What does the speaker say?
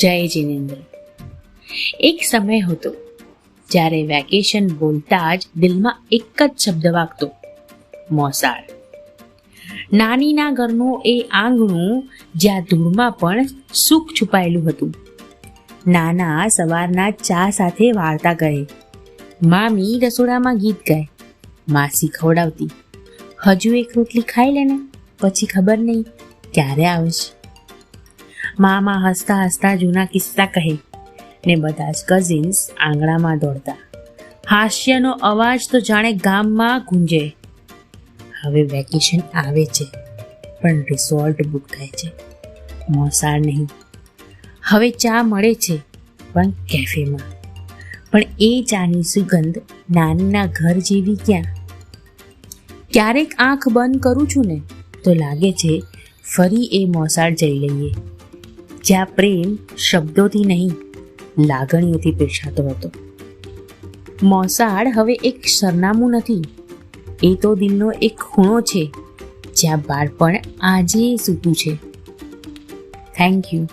જય જીનેન્દ્ર. એક સમય હતો જ્યારે વેકેશન બોલતા જ દિલમાં એક જ શબ્દ વાગતો, મોસાળ. નાનીના ઘરનું એ આંગણું જ્યાં ધૂળમાં પણ સુખ છુપાયેલું હતું. નાના સવારના ચા સાથે વાર્તા કરે મામી રસોડામાં ગીત ગાય, માસી ખવડાવતી. હજુ એક રોટલી ખાઈ લેને પછી ખબર નહીં ક્યારે આવશે. મામા હસતા હસતા જૂના કિસ્સા કહે ને બધા જ કઝિન્સ આંગણામાં દોડતા. હાસ્યનો અવાજ તો જાણે ગામમાં ગુંજે. હવે વેકેશન આવે છે, પણ રિસોર્ટ બુક થાય છે. મોસાળ નહીં. હવે ચા મળે છે, પણ કેફેમાં પણ એ ચાની સુગંધ નાનીના ઘર જેવી ક્યાં? ક્યારેક આંખ બંધ કરું છું ને, તો લાગે છે ફરી એ મોસાળ જઈ લઈએ. જ્યાં પ્રેમ શબ્દોથી નહીં, લાગણીઓથી પીરસાતો હતો. મોસાળ હવે એક સરનામું નથી. એ તો દિલનો એક ખૂણો છે, જ્યાં બાળપણ આજે સૂતું છે. Thank you